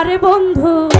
আরে বন্ধু।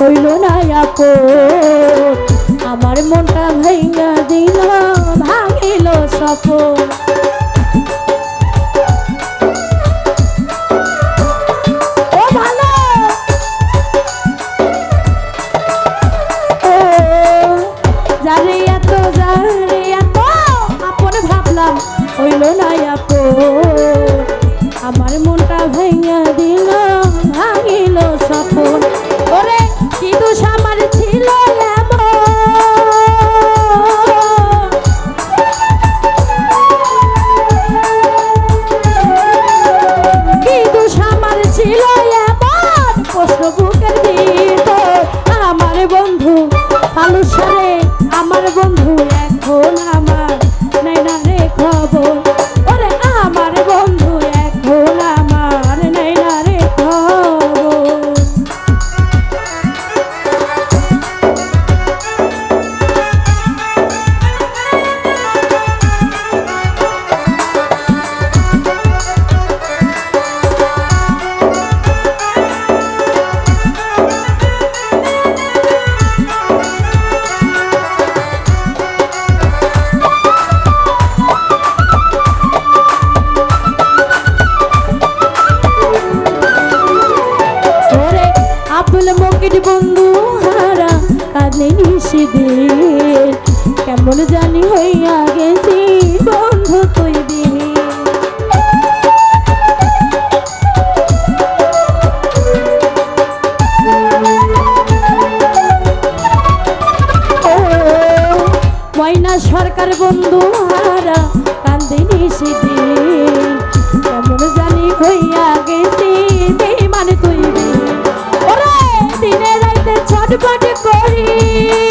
হইল না আপন। আমার মনটা ভাইঙ্গা দিল ভাঙিল সফল। আতুল মকির বন্ধু হারা কাঁদে নিষেধের কেমন জানি হইয়া গেছি বন্ধু তৈরি। ময়না সরকার বন্ধু হারা কান্দে নিষেধ। Música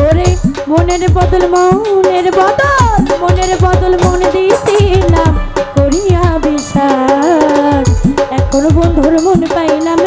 ওরে মনের বদল মনের বদল মনের বদল মনে মন দিছিলাম করিয়া বিশ্বাস এখন বন্ধুর মন পাইলাম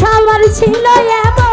শালবার ছিল এমন